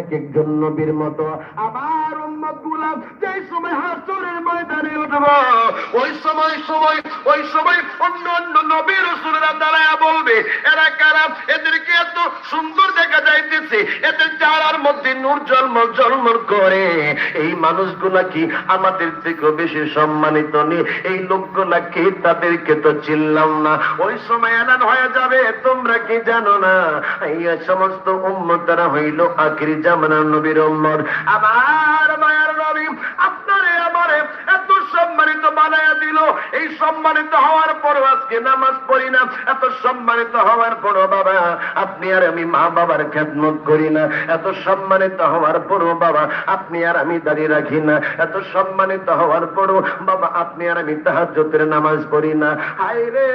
এক একজন নবীর মতো। আমার গুলাম যে সময় হাসরের ময়দানে উঠব, ওই সময় সময়, ওই সময় অন্য অন্য দাঁড়ায় বলবে, এরা কারা? এদেরকে এত সুন্দর দেখা যাইতেছে। এদের চারার মধ্যে নূর জন্ম জন্ম করে। এই মানুষগুলা কি আমাদের থেকে বেশি সম্মানিত নেই এই লোকগুলা কি তাদেরকে তো চিনলাম না। ওই সময় এলান হয়ে যাবে, তোমরা কি জানো না? এই সমস্ত উম্মতারা হইল আখিরি জামানার নবীর আমার মায়ার নবী আপনারে আমারে এত সম্মানিত বানায়া দিল এই সম্মানিত হওয়ার পর আজকে নামাজ পড়ি না। এত সম্মানিত হওয়ার পর বাবা, আপনি আর আমি মা বাবার খেদমত করি না। এত সম্মানিত হওয়ার পরও বাবা, আপনি আর আমি দাঁড়িয়ে রাখি না। এত সম্মানিত হওয়ার পরও বাবা, আপনি আর আমি তাহাজ্জতের নামাজ পড়ি না। হায় রে,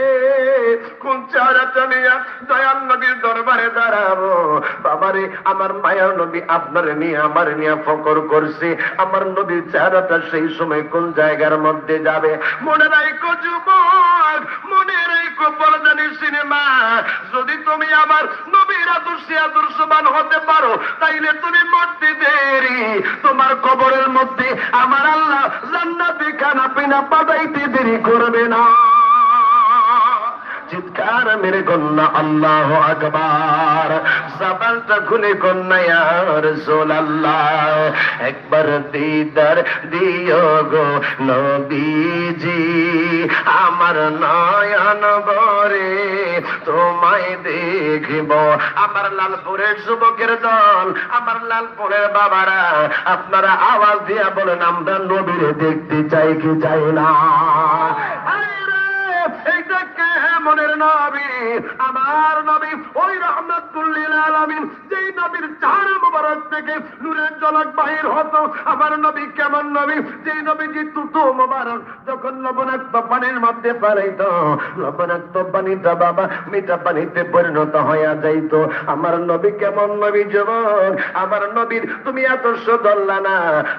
কোন চারাটা নিয়া দয়াল নবীর দরবারে দাঁড়াবো? বাবারে, আমার মায়ার নবী আপনার নিয়ে, আমার নিয়ে ফকর করছে। আমার নবীর চেহারাটা সেই সময় কোন জায়গার মধ্যে যাবে? মনে রাখো যুবক, মনে রেখো পরদানি সিনেমা। যদি তুমি আমার নবীর আদর্শে আদর্শবান হতে পারো, তাইলে তুমি মরতে দেরি। তোমার কবরের মধ্যে আমার আল্লাহ জান্নাতি খানা পিনা পাঠাইতে দেরি করবে না। চিৎকার মেরে কন্যা আল্লাহ আকবার। জবানটা খুলে কন্যা রসোল আল্লাহ। একবার দিদার দিও গো নবীজি, আমার নয়ন বরে তোমায় দেখিব। আমার লালপুরের যুবকের দল, আমার লালপুরের বাবারা, আপনারা আওয়াজ দিয়া বলেন, আমরা নবীর দেখতে চাই কি চাই না আরে রে, এইটা কে মনের নবী, আমার নবী, ওই রহমতুল্লিল আলামিন, যেই নবীর চার মোবারক থেকে নূরের জলক বাহির হতো, আমার নবী কেমন নবী? যেই নবীজি তুতু মোবারক যখন লবণাক্ত পানির মধ্যে পালাইত লবণাক্ত পানিটা বাবা, মিঠা পানিতে পরিণত হইয়া যাইত। আমার নবী কেমন নবী যুবক? আমার নবীর, তুমি আদর্শ ধরলা না।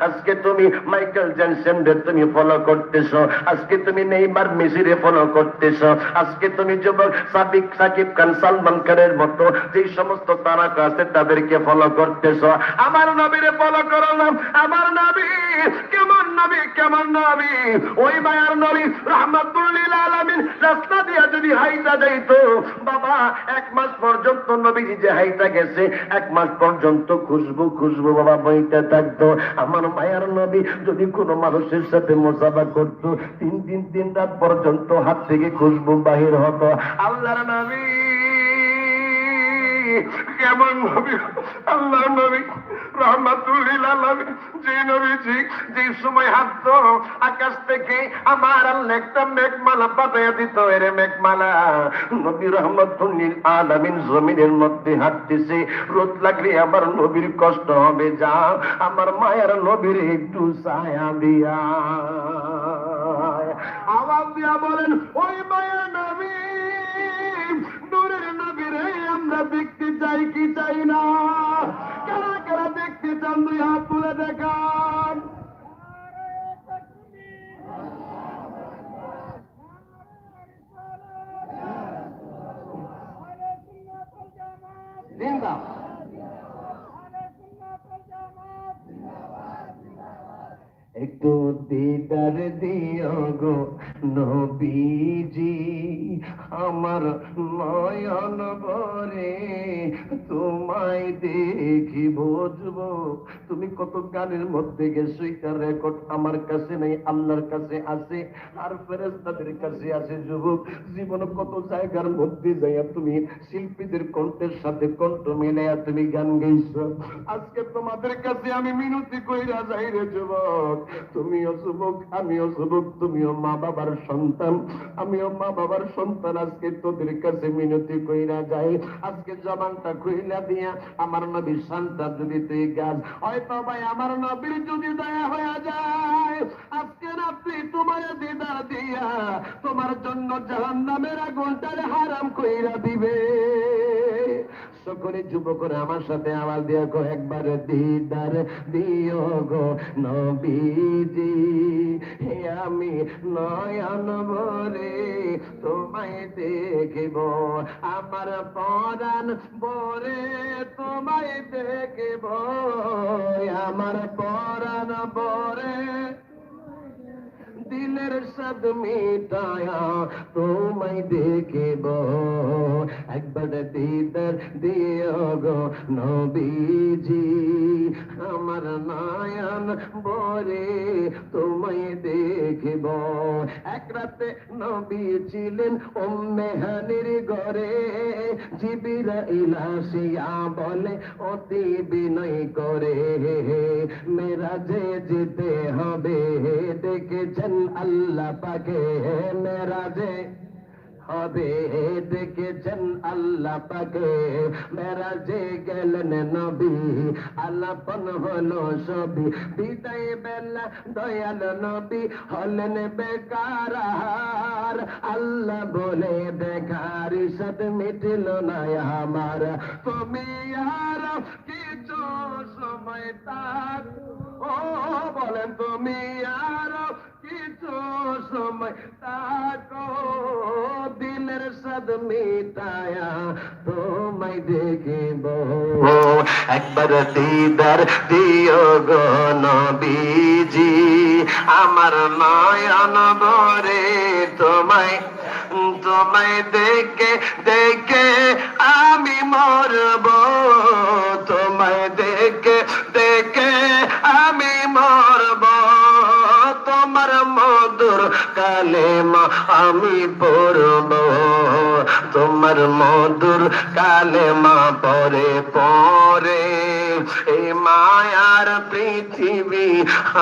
আজকে তুমি মাইকেল জ্যানসেনদের তুমি ফলো করতেছ। আজকে তুমি নেইমার, মেসিরে ফলো করতেছ। আজকে তুমি যুবক সাকিব খান সালমান খানের মতো যে সমস্ত আছে তাদেরকে ফলো করতেছ। আমার ফলো আমার নবী, কেমন নবী কেমন নবী? ওই মায়ার নবী রহমতুল্লিল রাস্তা দিয়া যদি হাইটা যাইতো, বাবা, এক মাস পর্যন্ত যে হাইটা গেছে, এক মাস পর্যন্ত খুশবু খুশবু বাবা বইতে থাকতো। আমার মায়ার নবী যদি কোনো মানুষের সাথে মোসাফা করতো, তিন দিন, তিন রাত পর্যন্ত হাত থেকে খুশবু বাহির হতো আল্লাহর নবী। কেমন নবী? আল্লাহ নবী। থেকে আমার জমিনের মধ্যে হাঁটতেছে। রোদ লাগলে আমার নবীর কষ্ট হবে, যা আমার মায়ের নবীর একটু ছায়া দিয়া। আওয়াজ দিয়া বলেন, ওই মায়ের নামি নূরের নবীরে আমরা দেখতে চাই কি চাই না? কারা কারা দেখতে চান দুই হাত তুলে দেখান। একটু দিদার দিও গো নবীজি আমার নয়ন তোমায় দেখি বুঝব তুমি কত গানের মধ্যে গেছো? এটার রেকর্ড আমার কাছে নেই, আল্লাহর কাছে আছে, আর ফেরেস্তাদের কাছে আছে যুবক। জীবন কত জায়গার মধ্যে যাইয়া তুমি শিল্পীদের কণ্ঠের সাথে কণ্ঠ মিলাইয়া তুমি গান গাইছো। আজকে তোমাদের কাছে আমি মিনতি কইরা যাই রে যুবক। তুমিও যুবক, আমিও যুবক, তুমিও মা বাবার সন্তান। আমিও মা বাবার সন্তান, আজকে তোদের কাছে মিনতি কইরা যাই। আজকে জবানটা কইলা দিয়া আমার নবীর সন্তান যদি তুই গান, হয়তো ভাই আমার নবীর যদি দয়া হয়ে যায়, আজকে রাত্রি তোমার দিদার দিয়া তোমার জন্য জাহান নামের আগুনটারে হারাম কইরা দিবে। সকলে যুবকরা আমার সাথে আওয়াজ দিয়ে গো একবার দিদার দিও গো নবীজি, হে আমি নয়ন ভরে তোমায় দেখিব, আমার পরাণ ভরে তোমায় দেখিব, আমার পরাণ ভরে দিলের সদ মিটায়া তোমায় দেখিব। একবার দিদার দিও গো নবীজি, আমার নয়ন বরে তোমায় দেখিব। এক রাতে নবী ছিলেন ওম্মেহানির ঘরে জিবিরা ইলাসিয়া বলে, অতি বিনয় করে মেরা যে যেতে হবে দেখেছেন আল্লাহ পাকে মেরা যে হবে দেখেছেন আল্লাহ পাকে। মেরা যে গেলেন নবী আল্লাপন হলো সবই। বিদায় বেলা দয়াল নবী হলেন বেকার আল্লাহ বলে বেকার সদ মিটিল না আমার। তুমি আর কিছু সময় তাক ও বলেন, তুমি আর কিছু সময় মিটায়া তোমায় দেখিব একবার দিদার দিও গো নবীজি আমার নয়ন ভরে তোমায় তোমায় দেখে দেখে আমি মরব তোমায় দেখে দেখে আমি কালেমা আমি পড়ব। তোমার মধুর কালেমা পরে পরে। এই মায়ার পৃথিবী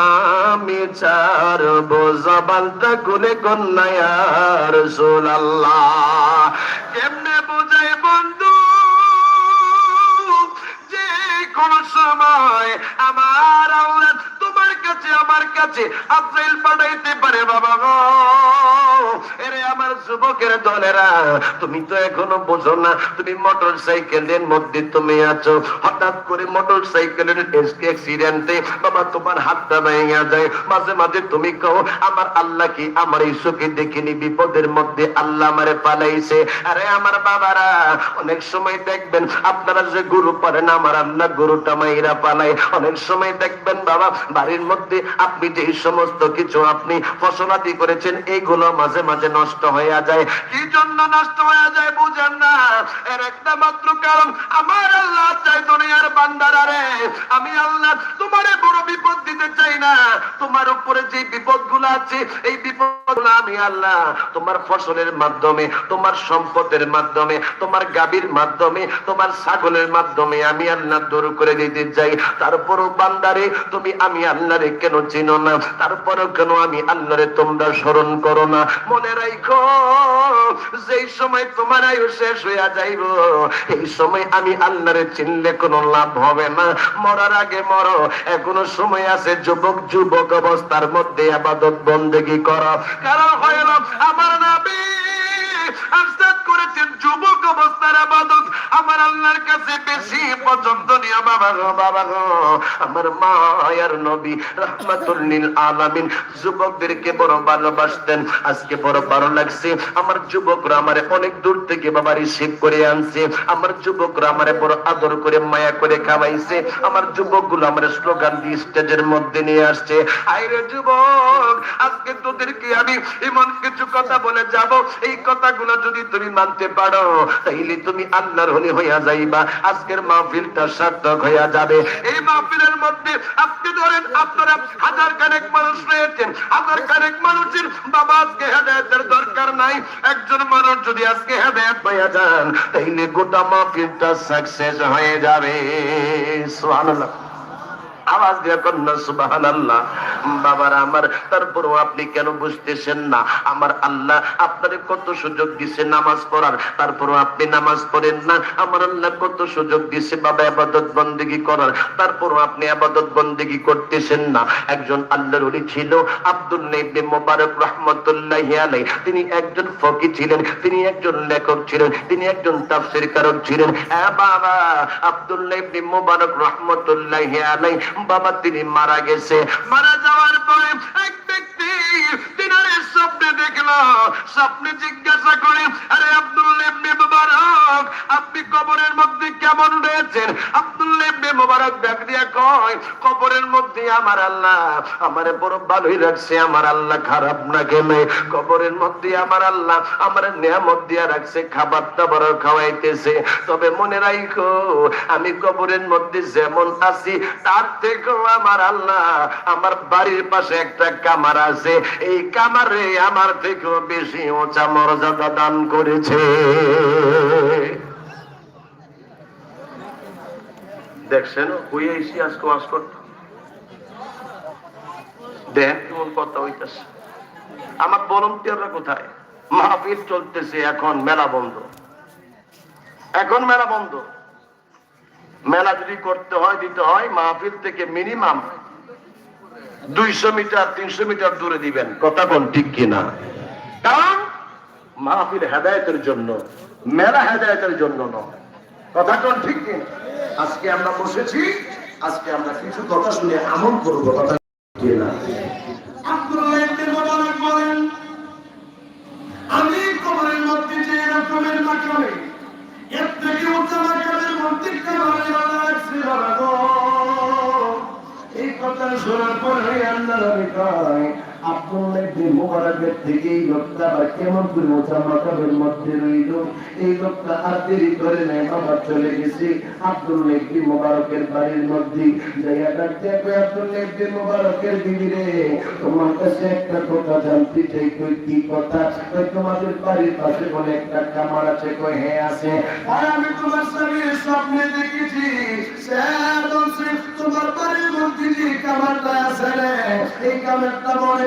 আমি চারব জবানটা গুলে কন্যায়ার সোলাল্লাহ কেমনে বোঝাই বন্ধু? যে কোন সময় আমার তোমার কাছে আমার কাছে আফ্রাইল পাঠাইতে পারে বাবা গো। এরে আমার যুবকের দলেরা, তুমি তো এখনও বোঝো না, তুমি মোটর সাইকেলের মধ্যে তুমি আছো। হঠাৎ করে মোটর সাইকেলের অ্যাক্সিডেন্টে বাবা তোমার হাতটা ভেঙে যায়। মাঝে মাঝে তুমি কও, আমার আল্লাহ কি আমার এই চোখে দেখিনি, বিপদের মধ্যে আল্লাহ আমারে পালাইছে। আরে আমার বাবারা, অনেক সময় দেখবেন আপনারা যে গুরু পারেন আমার আল্লাহ গরুটা মাইরা পালায়। অনেক সময় দেখবেন বাবা, বাড়ির মধ্যে আপনি যে সমস্ত কিছু আপনি ফসলাদি করেছেন এইগুলো মাঝে মাঝে নষ্ট হয়ে যায়। কি জন্য নষ্ট হয়ে যায় বুঝেন না? এর একটা মাত্র কারণ, আমার আল্লাহ চাই দুনিয়ার বান্দারা রে। আমি আল্লাহ তোমারে বড় বিপদ দিতে চাই না। তোমার উপরে যে বিপদ আছে, এই বিপদ আমি আল্লাহ তোমার ফসলের মাধ্যমে, তোমার সম্পদের মাধ্যমে, তোমার গাবির মাধ্যমে, তোমার ছাগলের মাধ্যমে আমি আল্লাহ দূর করে দিতে চাই। তারপরও বান্দারে, তুমি আমি আল্লাহরে কেন চিনো না? তারপরও কেন আমি আল্লাহরে তোমরা স্মরণ করো না? মনে রাখো যেই সময় তোমার আয়ু শেষ হইয়া যাইব, এই সময় আমি আল্লাহরে চিনলে কোনো লাভ হবে না। মরার আগে মরো, এখনও সময় আছে, যুবক যুবক অবস্থার মধ্যে আবাদত বন্দেগি করো। কারণ হইল আমার নাবি আস্তাদ যুবক অবস্থার আবাদত আমার আল্লাহর কাছে বেশি বাবা গো বাবা গো। আমার আলামিন যুবকদেরকে বড় ভালোবাসতেন, আজকে বড় ভালো লাগছে। আমার যুবকরা আমারে অনেক দূর থেকে বাবা রিসিভ করে আনছে। আমার যুবকরা আমারে বড় আদর করে, মায়া করে খাওয়াইছে। আমার যুবকগুলো আমার স্লোগান দিয়ে স্টেজের মধ্যে নিয়ে আসছে। আইরে যুবক, আজকে তোদেরকে আমি এমন কিছু কথা বলে যাব। এই কথাগুলো যদি তুমি মানতে পারো। তাইলে তুমি আল্লাহর হলি হইয়া যাইবা। আজকের মাহফিলটা সার্থক হইয়া যাবে। এই মাহফিলের মধ্যে আপনি ধরেন আপনারা হাজার কানেক মানুষ রয়েছেন। হাজার কানেক মানুষের বাবা আজকে হেদায়তের দরকার নাই। একজন মানুষ যদি আজকে হেদায়ত পাইয়া যান, তাইলে গোটা মাহফিলটা সাকসেস হয়ে যাবে। সুবহানাল্লাহ। আওয়াজ দিয়ে কন্যা সুবাহান আল্লাহ বাবার আমার তারপরও আপনি কেন বুঝতেছেন না? আমার আল্লাহ আপনার কত সুযোগ দিছে নামাজ পড়ার তারপরও আপনি নামাজ পড়েন না। আমার আল্লাহ কত সুযোগ দিছে বাবা আবাদত বন্দেগি করার তারপরও আপনি আবাদত বন্দেগি করতেছেন না। একজন আল্লাহর ওলি ছিল, আব্দুল ইবনে মোবারক রহমতুল্লাহি আলাই তিনি একজন ফকি ছিলেন, তিনি একজন লেখক ছিলেন, তিনি একজন তাফসীর কারক ছিলেন বাবা আব্দুল্লাহ ইবনে মোবারক রহমতুল্লাহি আলাই বাবা তিনি মারা গেছে। মারা যাওয়ার পরে এক স্বপ্নে দেখল, স্বপ্নে জিজ্ঞাসা করে, আরে আব্দুল্লাহ মোবারক, আপনি কবরের মধ্যে কেমন রয়েছেন? মোবারক দিয়া কয়, কবরের মধ্যে আমার আল্লাহ বড় ভালোই রাখছে, আমার আল্লাহ খারাপ না কবরের মধ্যে আমার আল্লাহ, আমার নিয়ামত দিয়া রাখছে খাবার দাবার খাওয়াইতেছে। তবে মনে রাখো আমি কবরের মধ্যে যেমন আছি, তার থেকেও আমার আল্লাহ, আমার বাড়ির পাশে একটা কামার আছে। এই কামারে আমার থেকেও বেশি উঁচা মর্যাদা দান করেছে। দেখছেন হই আইসি আজকে ওয়াজ করতে। দেখ কেমন কথা হইতেছে। আমার ভলন্টিয়াররা কোথায়? মাহফিল চলতেছে এখন, মেলা বন্ধ। এখন মেলা বন্ধ। মেলা যদি করতে হয়, দিতে হয়, মাহফিল থেকে মিনিমাম দুইশো মিটার, তিনশো মিটার দূরে দিবেন। কথা কোন ঠিক কিনা? কারণ মাহফিল হেদায়তের জন্য, মেলা হেদায়তের জন্য নয়। কথা কোন ঠিক কিনা? আজকে আমরা বসেছি, আজকে আমরা কিছু কথা শুনে আমল করব, কথা কিনা? আমি কথা শোনার পরে আল্লাহ আব্দুল্লাহ ইবনে মুবারকের থেকে এই লোকটা আবার কেমন করে উচ্চ মাকামের মধ্যে রইল? এই লোকটা আর দেরি করে নেয় বাবা চলে গেছে। আব্দুল্লাহ ইবনে মুবারকের বাড়ির মধ্যে যাইয়া ডাকতে কই আব্দুল্লাহ ইবনে মুবারকের বিবি রে, তোমার কাছে একটা কথা জানতে চাই, কই কি কথা? কই তোমাদের বাড়ির পাশে বলে একটা কামার আছে, কই হ্যাঁ আছে? আর আমি তোমার স্বামীর স্বপ্নে দেখেছি। সে তোমার বাড়ির মধ্যে যে কামারটা আছে এই কামারটা বলে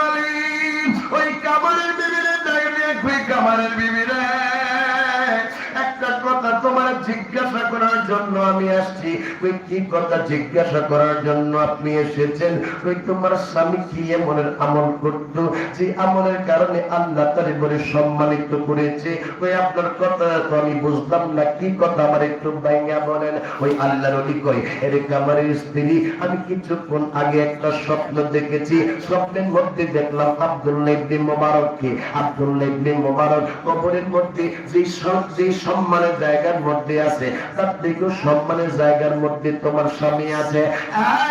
তোমার জিজ্ঞাসা করার জন্য আমি আসছি। ওই কি কথা জিজ্ঞাসা করার জন্য আপনি এসেছেন? ওই তোমার স্বামী কি এমনের আমল করত? যে আমলের কারণে আল্লাহ তারে বলে সম্মানিত করেছে। ওই আপনার কথা তো আমি বুঝলাম না। কি কথা আমার একটু বাইঙ্গা বলেন? ওই আল্লাহর অলি কই? এর কামারের স্ত্রী, আমি কিছুক্ষণ আগে একটা স্বপ্ন দেখেছি। স্বপ্নের মধ্যে দেখলাম আব্দুল্লাহ ইবনে মোবারককে। আব্দুল্লাহ ইবনে মোবারক কবরের মধ্যে যে সব যে সম্মানের জায়গার মধ্যে আছে। তার থেকেও সম্মানের জায়গার মধ্যে তোমার স্বামী আছে।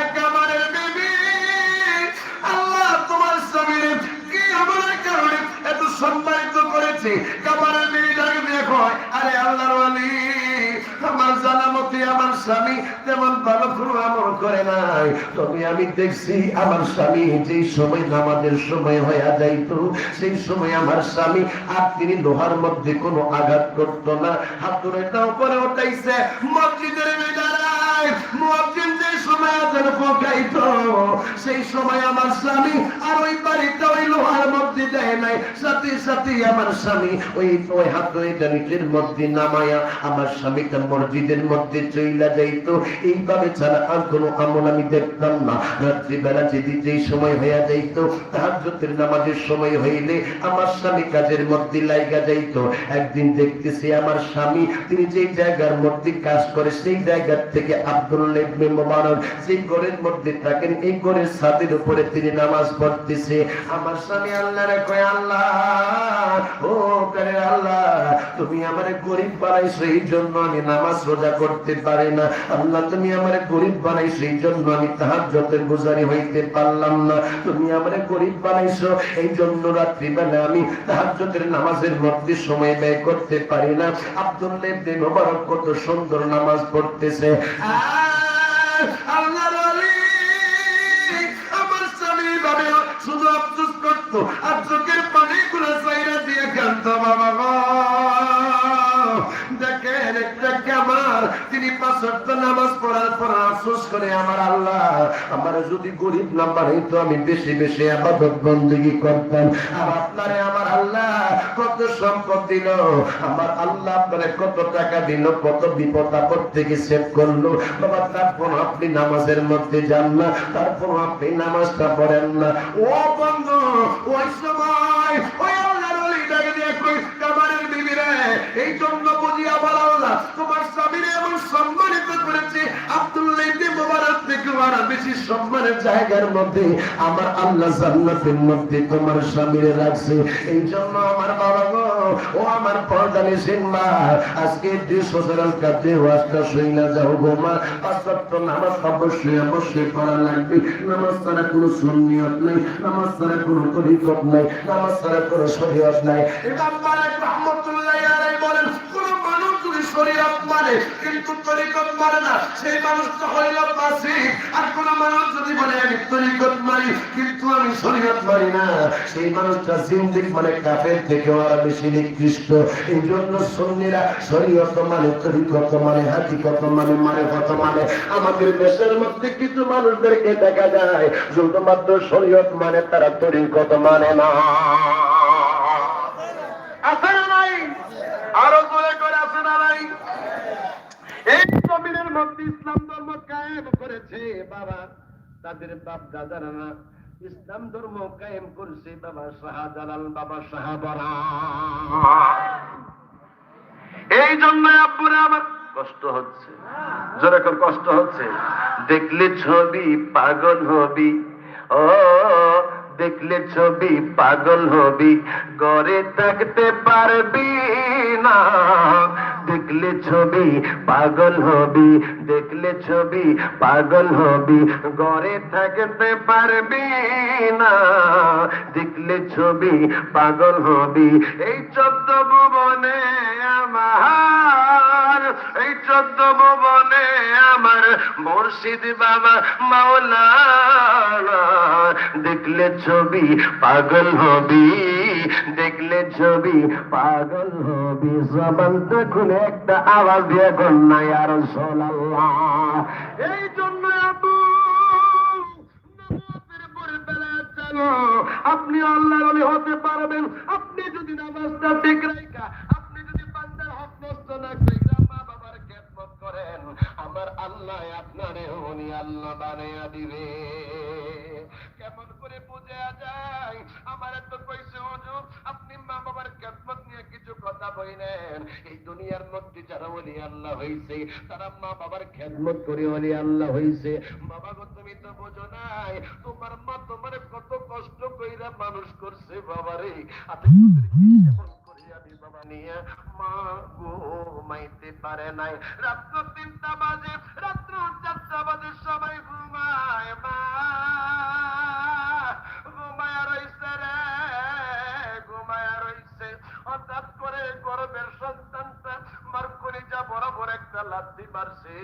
এক আমার স্বামী তেমন ভালো কোনো আমল করে নাই, তবে আমি দেখছি আমার স্বামী যেই সময় নামাজের সময় হয়ে যাইত, সেই সময় আমার স্বামী আর তিনি লোহার মধ্যে কোনো আঘাত করতো না। হাত ধরে উপরে উঠাইছে, মসজিদের মেদারায় মুয়াজ্জিন আজান পকাইতো সেই সময় আমার স্বামী আর ওই বাড়িতে ওই লোহার মধ্যে দেয় নাই। সাথে সাথে আমার স্বামী ওই ওই হাত ধরে নিচের মধ্যে নামায়া আমার স্বামীটা মসজিদের মধ্যে চইলা যাইতো। এইভাবে ছাড়া আর কোনো আমল আমি দেখতাম না। রাত্রিবেলা যদি যেই সময় হইয়া যাইতো, তাহাজ্জুদের নামাজের সময় হইলে আমার স্বামী কাজের মধ্যে লাইগা যাইতো। একদিন দেখতেছি আমার স্বামী, তিনি যেই জায়গার মধ্যে কাজ করে, সেই জায়গার থেকে আব্দুল্লাহ মুবারক যে ঘরের মধ্যে থাকেন এই ঘরের ছাদের উপরে তিনি নামাজ পড়তেছে। আমার স্বামী আল্লাহরে কয় আল্লাহ ও করে আল্লাহ তুমি আমারে গরিব বানাইছো এই জন্য আমি নামাজ রোজা করতে পারি না। আল্লাহ তুমি আমারে গরিব বানাইছো এই জন্য আমি তাহাজ্জুদের গুজারি হইতে পারলাম না। তুমি আমারে গরিব বানাইছো এই জন্য রাত্রিবেলা আমি তাহাজ্জুদের নামাজের মধ্যে সময় ব্যয় করতে পারি না। আব্দুল্লাহ মুবারক কত সুন্দর নামাজ পড়তেছে। আহ, আল্লাহর আমার স্বামী ভাবে শুধু আফসোস করতো আর চোখের পানি গুলো সাইরা দিয়ে কান্ত বাবা। কত টাকা কত বিপদ থেকে করল তারপর আপনি নামাজের মধ্যে যান না তারপর আপনি নামাজটা পড়েন না ও বন্ধু ওই সময় এই জন্য বুঝি আবার আল্লাহ, তোমার স্বামীর এমন সম্মানিত করেছে আব্দুল্লাহ ইবনে থেকে আর বেশি সম্মানের জায়গার মধ্যে আমার আল্লাহ জান্নাতের মধ্যে তোমার রাখছে এই জন্য আমার বাবা গো, ও আমার পর্দানি আজকে কাছে ওয়াজটা যাও গো মা। নামাজ অবশ্যই অবশ্যই লাগবে। নামাজ ছাড়া কোনো সুন্নিয়ত নাই, নামাজ ছাড়া কোনো তরিকত নাই, নামাজ ছাড়া কোনো নাই। ইমাম শরীয়ত মানে কিন্তু তরিকত মানে না। সেই মানুষটা হইল ফাসিক আর কোন মানুষ যদি বলে, আমি তরিকত মানি, কিন্তু আমি শরীয়ত মানি না। সেই মানুষটা জিন্দিক মানে কাফের থেকেও আর বেশি নিকৃষ্ট। এই জন্য সন্নিরা শরীয়ত মানে তরিকত মানে হাকিকত মানে মানে কত মানে। আমাদের দেশের মধ্যে কিছু মানুষদেরকে দেখা যায়, শুধুমাত্র শরীয়ত মানে তারা তরিকত মানে না। আরও জোরে করে আছে না নাই এই জমিনের মধ্যে ইসলাম ধর্ম কায়েম করেছে, বাবা। তাদের বাপ না, ইসলাম ধর্ম কায়েম বাবা শাহজালাল, বাবা এই জন্য আব্বুরে আমার কষ্ট হচ্ছে। যেরকম কষ্ট হচ্ছে। দেখলে ছবি পাগল হবি, ও, দেখলে ছবি পাগল হবি গড়ে থাকতে পারবি না। দেখলে ছবি, পাগল হবি। দেখলে ছবি, পাগল হবি। গড়ে থাকতে পারবি না। দেখলে ছবি, পাগল হবি। এই চোদ্দ ভুবনে আমার, এই চোদ্দ ভুবনে আমার মুর্শিদ বাবা মাওলানা। দেখলে ছবি, পাগল হবি। দেখলে ছবি, পাগল হবি জবানটা খুলে একটা আওয়াজ দিয়ে কন্যা আর সোলাল্লাহ। এই জন্য চলো। আপনি আল্লাহর আলী হতে পারবেন। আপনি যদি নামাজটা ঠিক রাখা আপনি যদি বান্দার হক নষ্ট না কইরা মা বাবার খেদমত করেন আমার আল্লাহ আপনারে উনি আল্লাহ বানাইয়া দিবে। কেমন করে বোঝা যায়? আমার তো কইছে, হুজুর, আপনি মা বাবার খেদমত নিয়ে কিছু কথা বইলেন। এই দুনিয়ার মধ্যে যারা ওলি আল্লাহ হইছে, তারা মা বাবার খেদমত করে ওলি আল্লাহ হইছে। বাবা গো, তুমি তো বোঝো নাই, তোমার মা তোমার কত কষ্ট কইরা মানুষ করছে বাবারে। আপনি আমি নিয়ে, মা ঘুমাইতে পারে নাই। রাত্র তিনটা বাজে, রাত্র চারটা বাজে সবাই ঘুমায়, মা। ঘুমায়া রইছে রে, ঘুমায়া রইছে। হঠাৎ করে গর্বের সন্তানটা মার কলিজা বরাবর একটা লাথি মারছে।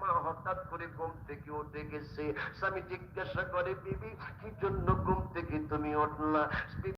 মা হঠাৎ করে ঘুম থেকে উঠে গেছে। স্বামী জিজ্ঞাসা করে, বিবি, কি জন্য ঘুম থেকে তুমি উঠলা?